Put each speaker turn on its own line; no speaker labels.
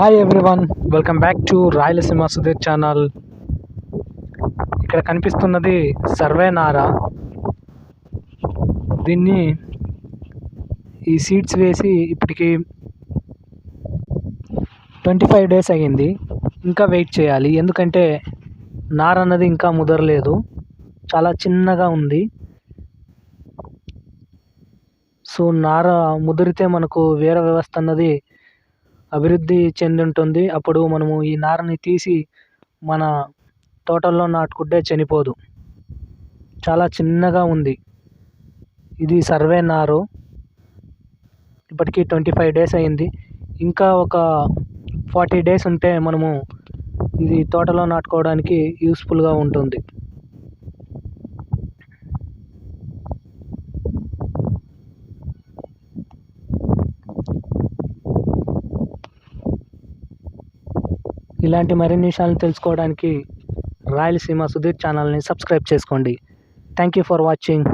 Hi everyone welcome back to Rayalaseema Sudheer channel ఇక్కడ కనిపిస్తున్నది survey Nara దీన్ని ఈ సీడ్స్ వేసి ఇప్పటికి ట్వంటీ ఫైవ్ డేస్ అయ్యింది. ఇంకా వెయిట్ చేయాలి. ఎందుకంటే నార అన్నది ఇంకా ముదరలేదు. చాలా చిన్నగా ఉంది. సో నార ముదిరితే మనకు వేరే వ్యవస్థ అన్నది అభివృద్ధి చెందుంటుంది. అప్పుడు మనము ఈ నారని తీసి మన తోటల్లో నాటుకుంటే చనిపోదు. చాలా చిన్నగా ఉంది. ఇది సర్వే నారు. ఇప్పటికీ ట్వంటీ ఫైవ్ డేస్ అయింది. ఇంకా ఒక ఫార్టీ డేస్ ఉంటే మనము ఇది తోటలో నాటుకోవడానికి యూస్ఫుల్గా ఉంటుంది. ఇలాంటి మరిన్ని విషయాలను తెలుసుకోవడానికి రాయలసీమ సుధీర్ ఛానల్ని సబ్స్క్రైబ్ చేసుకోండి. Thank you for watching